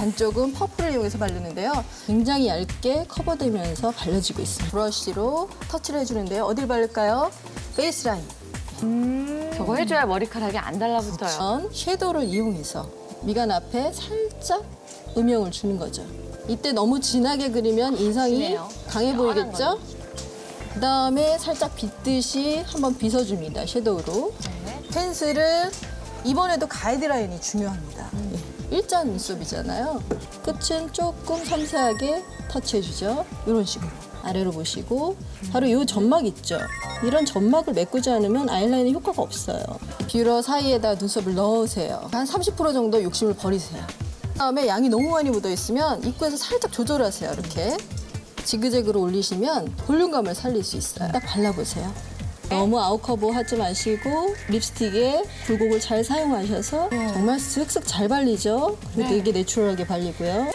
반쪽은 퍼플을 이용해서 바르는데요. 굉장히 얇게 커버되면서 발라지고 있습니다. 브러쉬로 터치를 해주는데요. 어딜 바를까요? 베이스 라인. 저거 해줘야 머리카락이 안 달라붙어요. 전 섀도우를 이용해서 미간 앞에 살짝 음영을 주는 거죠. 이때 너무 진하게 그리면 인상이 진해요. 강해 보이겠죠? 그 다음에 살짝 빗듯이 한번 빗어줍니다. 섀도우로. 네. 펜슬은 이번에도 가이드라인이 중요합니다. 예, 일자 눈썹이잖아요. 끝은 조금 섬세하게 터치해주죠. 이런 식으로. 아래로 보시고 바로 이 점막 있죠. 이런 점막을 메꾸지 않으면 아이라인에 효과가 없어요. 뷰러 사이에다 눈썹을 넣으세요. 한 30% 정도 욕심을 버리세요. 그다음에 양이 너무 많이 묻어 있으면 입구에서 살짝 조절하세요. 이렇게 지그재그로 올리시면 볼륨감을 살릴 수 있어요. 딱 발라보세요. 너무 아웃커버 하지 마시고 립스틱에 굴곡을 잘 사용하셔서 정말 슥슥 잘 발리죠. 그리고 되게 내추럴하게 발리고요.